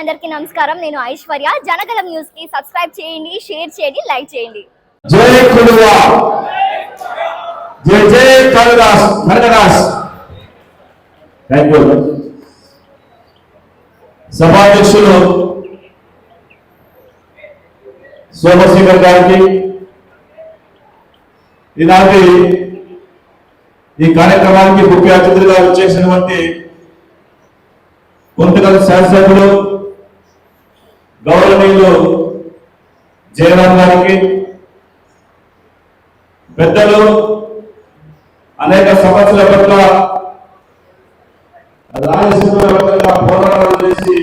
అందరికీ నమస్కారం. నేను ఐశ్వర్య. జనగలం న్యూస్కి సబ్స్క్రైబ్ చేయండి షేర్ చేయండి లైక్ చేయండి. జై కులువా. జై జై కనదాస్ కనకదాస్ థ్యాంక్ యూ సభాధ్యక్షులు సోమశేఖర్ గారికి ఈనాటి ఈ కార్యక్రమానికి ముఖ్య అతిథులుగా వచ్చేసినటువంటి కొంతకాల శాసనసభ్యులు గౌరవనీయులు జయరాం గారికి పెద్దలు అనేక సమస్యల పట్ల రాయలసీమ వ్యాప్తంగా పోరాటాలు చేసి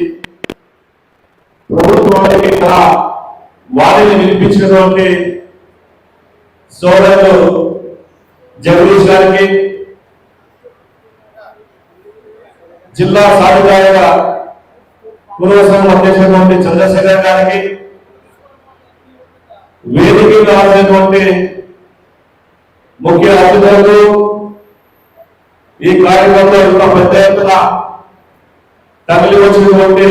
ప్రభుత్వానికి వారిని వినిపించినటువంటి సోదరులు జగదీష్ గారికి జిల్లా సాధికారిగా కుల సంఘం అధ్యక్షుడు చంద్రశేఖర్ గారికి వేదికగా రాసినటువంటి ముఖ్య అతిథులకు ఈ కార్యక్రమంలో ఇంత పెద్ద ఎత్తున తగిలి వచ్చినటువంటి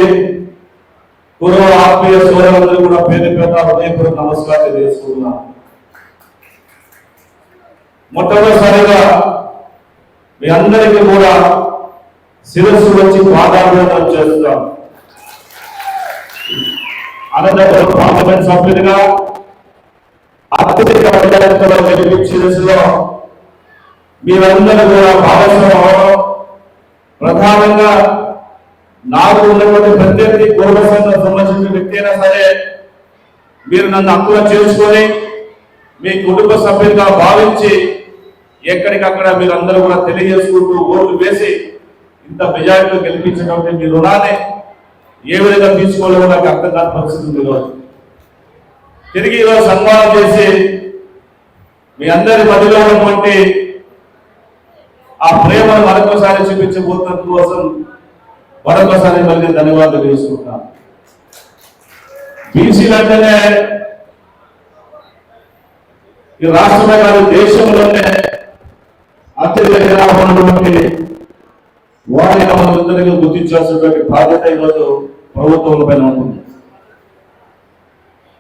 పూర్వ ఆత్మీయ సోదరులందరూ కూడా పేరు పేద హృదయపూర్వక నమస్కారం తెలియజేసుకుంటున్నాను. మొట్టమొదటిసారిగా మీ అందరికీ కూడా శిరస్సు వచ్చి పాదాభివందనం చేస్తున్నాం అనంతపురం పార్లమెంట్ సభ్యులుగా అత్యధిక మెజారిటీలో గెలిపించిన దశలో మీరందరూ కూడా భాగస్వామ్యం ప్రధానంగా నాకు ఉన్నటువంటి ప్రత్యర్థి పూర్వసంఘం సంబంధించిన వ్యక్తి అయినా సరే మీరు నన్ను అక్కువ చేసుకొని మీ కుటుంబ సభ్యులుగా భావించి ఎక్కడికక్కడ మీరందరూ కూడా తెలియజేసుకుంటూ ఓట్లు వేసి ఇంత మెజార్టీలో గెలిపించడం మీ రుణాన్ని ఏ విధంగా తీసుకోవాలో నాకు అర్థం కాని పరిస్థితి ఉంది ఈరోజు. తిరిగి ఈరోజు సన్మానం చేసి మీ అందరి మధ్యలో ఉన్నటువంటి ఆ ప్రేమను మరొకసారి చూపించబోతున్న కోసం మరొకసారి మళ్ళీ ధన్యవాదాలు తెలుసుకుంటున్నాను. బీసీలు అంటేనే ఈ రాష్ట్రమే కాదు దేశంలోనే అత్యధిక జనాభా ఉన్నటువంటి మనం మనందరికీ గుర్తించాల్సినటువంటి బాధ్యత ఈరోజు ప్రభుత్వం పైన ఉంటుంది.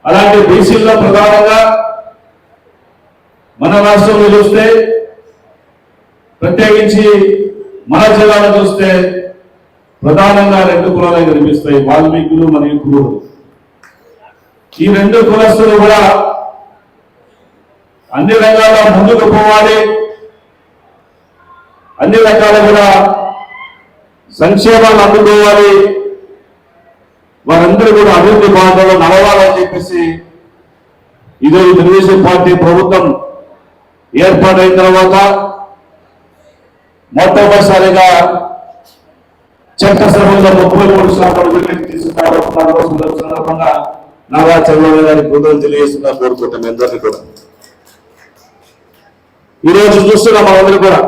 అలాంటి బీసీల్లో ప్రధానంగా మన రాష్ట్రంలో చూస్తే ప్రత్యేకించి మన జిల్లాలో చూస్తే ప్రధానంగా రెండు కులాలే కనిపిస్తాయి. వాల్మీకులు మరియు కురులు ఈ రెండు కులస్తులు కూడా అన్ని రంగాల్లో ముందుకు పోవాలి. అన్ని రకాల కూడా సంక్షేమాలు అందుకోవాలి. వారందరూ కూడా అభివృద్ధి బాధలో నడవాలని చెప్పేసి ఈరోజు తెలుగుదేశం పార్టీ ప్రభుత్వం ఏర్పాటైన తర్వాత మొట్టమొదటిసారిగా చట్టసభలో ముప్పై మూడు శాతం బిల్డింగ్ తీసుకున్నారు సందర్భంగా నారా చంద్రబాబు గారి బృందం తెలియజేస్తున్నా కోరుకుంటాం మీ అందరినీ కూడా. ఈరోజు చూస్తున్నాం మనందరూ కూడా.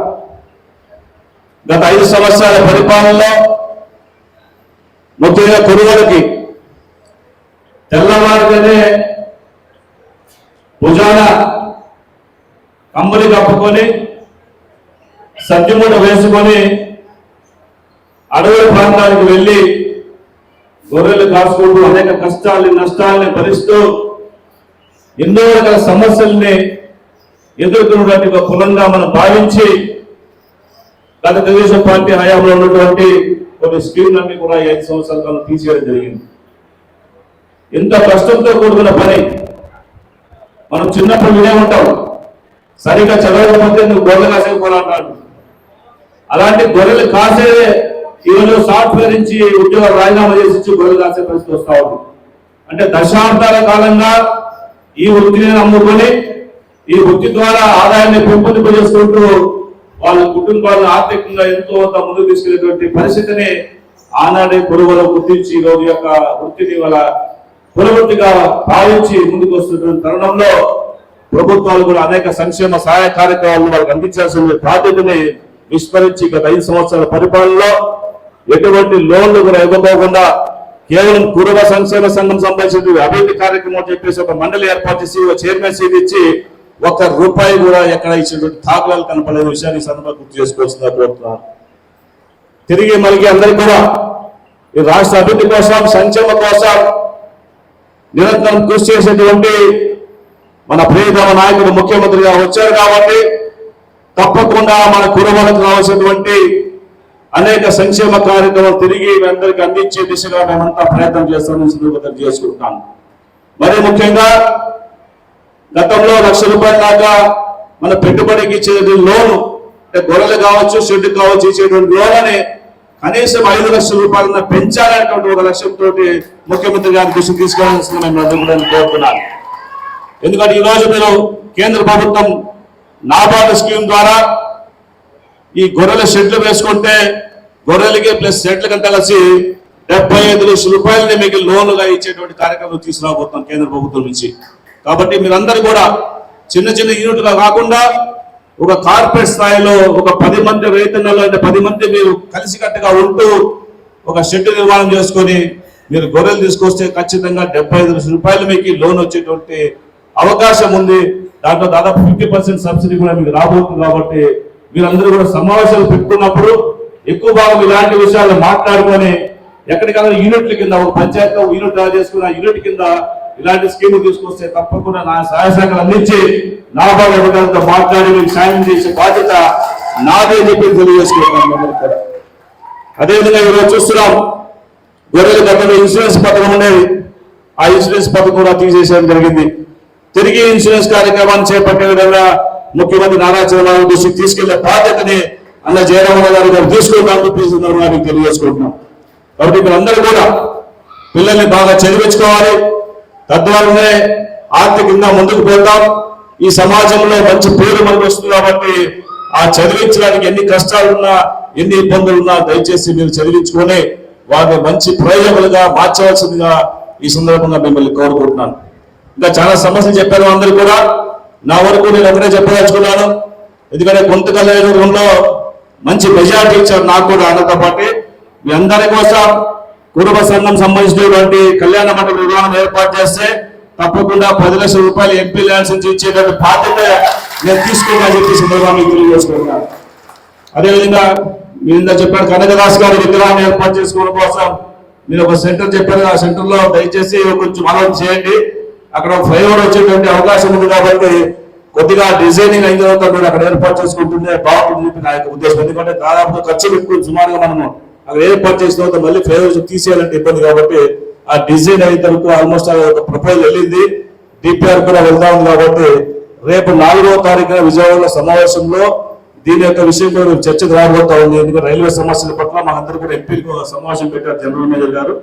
గత ఐదు సంవత్సరాల పరిపాలనలో ముఖ్యంగా కొనుగోలుకి తెల్లవారిగానే భుజాన కంబలి కప్పుకొని సత్యమూట వేసుకొని అడవి ప్రాంతానికి వెళ్ళి గొర్రెలు కాసుకుంటూ అనేక కష్టాలని నష్టాలని భరిస్తూ ఎన్నో రకాల సమస్యల్ని ఎదుర్కొన్నటువంటి ఒక కులంగా మనం భావించి గత తెలుగుదేశం పార్టీ హయాంలో ఉన్నటువంటి కొన్ని స్కీమ్లన్నీ కూడా ఐదు సంవత్సరాల కాలం తీసేయడం జరిగింది. ఎంత కష్టంతో కూడుకున్న పని. మనం చిన్నప్పుడు వినే ఉంటాం. సరిగా చదవకపోతే నువ్వు గొర్రెలు కాసేపోవాలంటాడు అలాంటి గొర్రెలు కాసే ఈరోజు సాఫ్ట్వేర్ నుంచి ఉద్యోగాలు రాజీనామా చేసి ఇచ్చి గొర్రెలు కాసే పరిస్థితి వస్తా ఉంది. అంటే దశాబ్దాల కాలంగా ఈ వృత్తిని నమ్ముకొని ఈ వృత్తి ద్వారా ఆదాయాన్ని పెంపొందింపజేసుకుంటూ వాళ్ళ కుటుంబాలను ఆర్థికంగా ఎంతో కొంత ముందుకు తీసుకెళ్ళేటువంటి పరిస్థితిని ఆనాడే పురుగుల గుర్తించి ఈ రోజు యొక్క వృత్తిని వాళ్ళ కులవృత్తిగా భావించి ముందుకు వస్తున్న తరుణంలో ప్రభుత్వాలు కూడా అనేక సంక్షేమ సహాయ కార్యక్రమాలను వాళ్ళకి అందించాల్సిన బాధ్యతని విస్మరించి గత ఐదు సంవత్సరాల పరిపాలనలో ఎటువంటి లోన్లు కూడా ఇవ్వబోకుండా కేవలం కురువ సంక్షేమ సంఘం సంబంధించిన అభివృద్ధి కార్యక్రమం చెప్పేసి ఒక మండలి ఏర్పాటు చేసి ఒక చైర్మన్ సీట్ ఇచ్చి ఒక్క రూపాయి కూడా ఎక్కడ ఇచ్చినటువంటి దాఖలాలు కనపడలేదు విషయాన్ని సందర్భంగా గుర్తు చేసుకోవాల్సిందిగా కోరుతున్నాను. తిరిగి మళ్ళీ అందరికీ కూడా ఈ రాష్ట్ర అభివృద్ధి కోసం సంక్షేమ కోసం నిరంతరం కృషి చేసేటువంటి మన ప్రియతమ నాయకుడు ముఖ్యమంత్రిగా వచ్చారు కాబట్టి తప్పకుండా మన కుటుంబాలకు రావాల్సినటువంటి అనేక సంక్షేమ కార్యక్రమాలు తిరిగి అందరికి అందరికీ అందించే దిశగా మేమంతా ప్రయత్నం చేస్తామని సందర్భంగా మరి ముఖ్యంగా గతంలో లక్ష రూపాయల దాకా మన పెట్టుబడికి ఇచ్చేది లోన్. అంటే గొర్రెలు కావచ్చు షెడ్ కావచ్చు ఇచ్చేటువంటి లోన్ అని కనీసం ఐదు లక్షల రూపాయలన్న పెంచాలనేటువంటి ఒక లక్ష్యంతో ముఖ్యమంత్రి గారి దృష్టికి తీసుకోవాల్సింది మేము అందరూ కూడా కోరుతున్నాను ఎందుకంటే ఈ రోజు మీరు కేంద్ర ప్రభుత్వం నాబార్డు స్కీమ్ ద్వారా ఈ గొర్రెల షెడ్లు వేసుకుంటే గొర్రెలకి ప్లస్ షెడ్లకి కలిసి డెబ్బై ఐదు లక్షల రూపాయలని మీకు లోన్లుగా ఇచ్చేటువంటి కార్యక్రమం తీసుకురాబోతున్నాం కేంద్ర ప్రభుత్వం నుంచి. కాబట్టి మీరందరూ కూడా చిన్న చిన్న యూనిట్గా కాకుండా ఒక కార్పొరేట్ స్థాయిలో ఒక పది మంది రైతన్నలు అంటే పది మంది మీరు కలిసికట్టుగా ఉంటూ ఒక షెడ్ నిర్మాణం చేసుకొని మీరు గొర్రెలు తీసుకొస్తే ఖచ్చితంగా డెబ్బై ఐదు లక్షల రూపాయలు మీకు లోన్ వచ్చేటువంటి అవకాశం ఉంది. దాంట్లో దాదాపు ఫిఫ్టీ పర్సెంట్ సబ్సిడీ కూడా మీకు రాబోతుంది కాబట్టి మీరందరూ కూడా సమావేశాలు పెట్టుకున్నప్పుడు ఎక్కువ భాగం ఇలాంటి విషయాలు మాట్లాడుకొని ఎక్కడికైనా యూనిట్ల కింద ఒక పంచాయతీ యూనిట్ డ్రా చేసుకున్న యూనిట్ కింద ఇలాంటి స్కీములు తీసుకొస్తే తప్పకుండా నా సహాయ శాఖలు అందించి లాభాలు అధికారులతో మాట్లాడి మీకు సాయం చేసే బాధ్యత నాదే చెప్పి తెలియజేసుకుంటున్నాను అదేవిధంగా ఈరోజు చూస్తున్నాం గొర్రెల గతంలో ఇన్సూరెన్స్ పథకం ఉండేది ఆ ఇన్సూరెన్స్ పథకం కూడా తీసేసేయడం జరిగింది. తిరిగి ఇన్సూరెన్స్ కార్యక్రమాన్ని చేపట్టే విధంగా ముఖ్యమంత్రి నారా చంద్రబాబు దృష్టికి తీసుకెళ్ళే బాధ్యతని అన్న జయరామరావు గారు గారు తీసుకుంటామని తీసుకున్నారు ఈ తెలియజేసుకుంటున్నాం. కాబట్టి మీరందరూ కూడా పిల్లల్ని బాగా చదివించుకోవాలి. తద్వారానే ఆర్థికంగా ముందుకు పోతాం. ఈ సమాజంలో మంచి పేరు మనకు వస్తుంది కాబట్టి ఆ చదివించడానికి ఎన్ని కష్టాలున్నా ఎన్ని ఇబ్బందులున్నా దయచేసి మీరు చదివించుకొని వారిని మంచి ప్రయోజకులుగా మార్చవలసిందిగా ఈ సందర్భంగా మిమ్మల్ని కోరుకుంటున్నాను. ఇంకా చాలా సమస్యలు చెప్పారు అందరూ కూడా. నా వరకు నేను ఒకటే చెప్పదలుచుకున్నాను. ఎందుకంటే గుంతకల్ నియోజకవర్గంలో మంచి మెజార్టీ ఇచ్చారు నాకు కూడా ఆయనతో పాటు. మీ అందరి కోసం కుటుంబ సంఘం సంబంధించినటువంటి కళ్యాణ మండప నిర్మాణం ఏర్పాటు చేస్తే తప్పకుండా పది లక్షల రూపాయలు ఎంపీ ల్యాండ్స్ నుంచి ఇచ్చేటువంటి బాధ్యత నేను తీసుకున్నా చెప్పి ఈ తెలియజేసుకుంటున్నాను అదేవిధంగా మీరు ఇందా చెప్పారు కనకదాస్ గారు విగ్రహాన్ని ఏర్పాటు చేసుకోవడం కోసం మీరు ఒక సెంటర్ చెప్పారు ఆ సెంటర్లో దయచేసి కొంచెం ఆలోచన చేయండి. అక్కడ ఫ్లైఓవర్ వచ్చేటువంటి అవకాశం ఉంది కాబట్టి కొద్దిగా డిజైనింగ్ అయిన తర్వాత మీరు అక్కడ ఏర్పాటు చేసుకుంటుంటే బాగుంటుంది చెప్పి నా యొక్క ఉద్దేశం. ఎందుకంటే దాదాపు ఖర్చు పెట్టుకుని సుమారుగా మనము అక్కడ ఏర్పాటు చేసిన తర్వాత మళ్ళీ ఫ్లైఓవర్స్ తీసేయాలంటే ఇబ్బంది కాబట్టి ఆ డిజైన్ అయిన తర్వాత ఆల్మోస్ట్ ఒక ప్రపోజల్ వెళ్ళింది. డిపిఆర్ కూడా వెళ్తా ఉంది కాబట్టి రేపు నాలుగో తారీఖున విజయవాడలో సమావేశంలో దీని యొక్క విషయం కూడా రేపు చర్చకు రాబోతా ఉంది. ఎందుకంటే రైల్వే సమస్యల పట్ల మనందరూ కూడా ఎంపీలకు సమావేశం పెట్టారు జనరల్ మేనేజర్ గారు.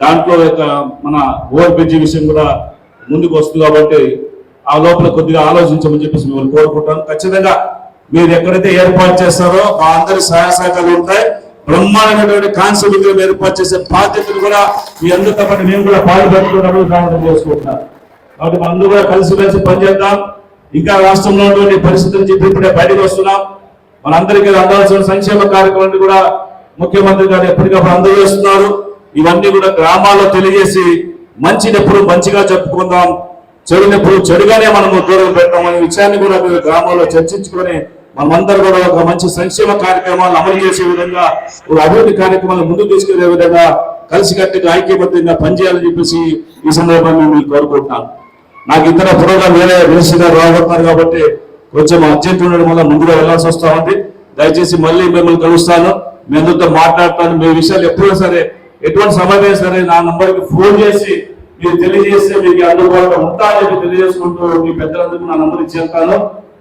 దాంట్లో యొక్క మన ఓవర్ బ్రిడ్జి విషయం కూడా ముందుకు వస్తుంది కాబట్టి ఆ లోపల కొద్దిగా ఆలోచించమని చెప్పేసి మిమ్మల్ని కోరుకుంటాను. ఖచ్చితంగా మీరు ఎక్కడైతే ఏర్పాటు చేస్తారో మా అందరి సహాయ సహకారాలు ఉంటాయి. బ్రహ్మాండమైనటువంటి కాంస్య విగ్రహం ఏర్పాటు చేసే బాధ్యతను కూడా మీ అందరితో పాటు మేము కూడా పాల్పడుతున్నప్పుడు ప్రారంభం చేసుకుంటున్నాను కాబట్టి మనం కూడా కలిసి కలిసి పనిచేద్దాం. ఇంకా రాష్ట్రంలో ఉన్నటువంటి పరిస్థితులు చెప్పి ఇప్పుడే బయటకు వస్తున్నాం. మనందరికీ అందాల్సిన సంక్షేమ కార్యక్రమాన్ని కూడా ముఖ్యమంత్రి గారు ఎప్పటికప్పుడు అందజేస్తున్నారు. ఇవన్నీ కూడా గ్రామాల్లో తెలియజేసి మంచినప్పుడు మంచిగా చెప్పుకుందాం. చెడినప్పుడు చెడుగానే మనము దూరం పెడతాం అనే విషయాన్ని కూడా మీరు గ్రామాల్లో చర్చించుకొని మనమందరూ కూడా ఒక మంచి సంక్షేమ కార్యక్రమాలను అమలు చేసే విధంగా ఒక అభివృద్ధి కార్యక్రమాలను ముందుకు తీసుకెళ్ళే విధంగా కలిసికట్టుగా ఐక్యబద్ధంగా పనిచేయాలని చెప్పేసి ఈ సందర్భంగా మేము కోరుకుంటున్నాను. నాకు ఇతర ప్రోగ్రాం వేరే మినిస్టర్ గారు రాబోతున్నారు కాబట్టి కొంచెం అర్జెంట్ ఉండడం వల్ల ముందుగా వెళ్ళాల్సి వస్తా ఉంది. దయచేసి మళ్ళీ మిమ్మల్ని కలుస్తాను. మీ అందరితో మాట్లాడతాను. మీ విషయాలు ఎప్పుడైనా సరే ఎటువంటి సమయం సరే నా నంబర్కి ఫోన్ చేసి మీరు తెలియజేస్తే మీకు అందుబాటులో ఉంటానని చెప్పి తెలియజేసుకుంటూ మీ పెద్దలందరికీ నా నంబర్ ఇచ్చేస్తాను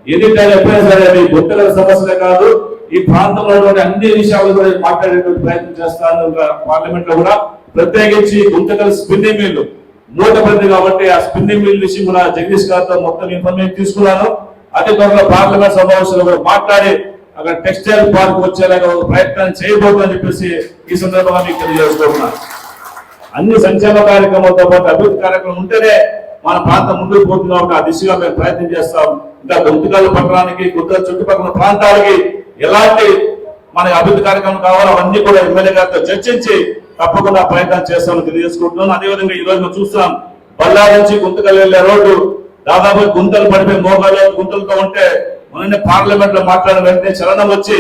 ఎందుకంటే ఎప్పుడైనా సరే మీ గుర్తుల సమస్యలే కాదు ఈ ప్రాంతంలో అన్ని విషయాలు కూడా మాట్లాడేటువంటి ప్రయత్నం చేస్తాను పార్లమెంట్లో కూడా. ప్రత్యేకించి గుంతకల్ స్పిన్నింగ్ మిల్లు మూతపడింది కాబట్టి ఆ స్పిన్నింగ్ మిల్ విషయం కూడా జగదీష్ గారితో మొత్తం ఇన్ఫర్మేషన్ తీసుకున్నాను. అతి త్వరలో పార్లమెంట్ సమావేశంలో కూడా మాట్లాడి అక్కడ టెక్స్టైల్ పార్క్ వచ్చేలాగా ఒక ప్రయత్నం చేయబోతుందని చెప్పేసి ఈ సందర్భంగా మీకు తెలియజేస్తున్నాను అన్ని సంక్షేమ కార్యక్రమాలతో పాటు అభివృద్ధి కార్యక్రమం ఉంటేనే మన ప్రాంతం ముందుకు పోతుంది కాబట్టి ఆ దిశగా మేము ప్రయత్నం చేస్తాం. ఇంకా గుంతకల్ పట్టణానికి గుంత చుట్టుపక్కల ప్రాంతాలకి ఎలాంటి మన అభివృద్ధి కార్యక్రమం కావాలో అవన్నీ కూడా ఎమ్మెల్యే గారితో చర్చించి తప్పకుండా ప్రయత్నం చేస్తామని తెలియజేసుకుంటున్నాను అదేవిధంగా ఈ రోజు చూస్తాం చూస్తున్నాం బళ్ళారి నుంచి గుంతకల్ వెళ్ళే రోడ్డు దాదాపు గుంతలు పడిపోయి మోకాలు గుంతలతో ఉంటే మొన్న పార్లమెంట్లో మాట్లాడిన వెంటనే చలనం వచ్చి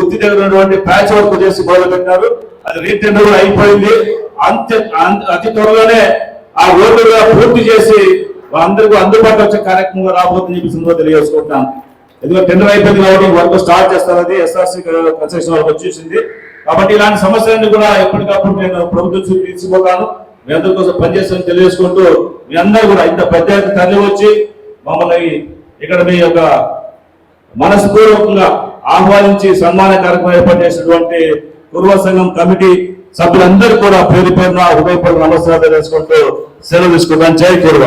గుర్తి దగ్గరటువంటి ప్యాచ్ వర్క్ చేసి మొదలు పెట్టారు. అది రీటెండర్ కూడా అయిపోయింది. అంత్య అంత- అతి త్వరలోనే ఆ రోడ్డు కూడా పూర్తి చేసి అందరికీ అందుబాటులో వచ్చే కార్యక్రమం రాబోతుందని చెప్పి సందర్భంగా తెలియజేసుకుంటున్నాను ఎందుకంటే టెండర్ అయిపోయింది కాబట్టి వర్క్ స్టార్ట్ చేస్తారు అది ఎస్ఆర్సీ కన్స్ట్రక్షన్ వరకు వచ్చేసింది కాబట్టి ఇలాంటి సమస్యలన్నీ కూడా ఎప్పటికప్పుడు నేను ప్రభుత్వం దృష్టికి తీసుకుపోతాను మీ అందరి కోసం పనిచేస్తానని తెలియజేసుకుంటూ మీ అందరూ కూడా ఇంత పెద్ద తల్లి తరలి వచ్చి మమ్మల్ని ఇక్కడ మీ యొక్క మనస్పూర్వకంగా ఆహ్వానించి సన్మాన కార్యక్రమం ఏర్పాటు చేసినటువంటి పూర్వ సంఘం కమిటీ సభ్యులందరూ కూడా పేరు పేరున హృదయపూర్వక నమస్కారాలు తెలుసుకుంటూ సెలవు తీసుకుంటాను జై పూర్వ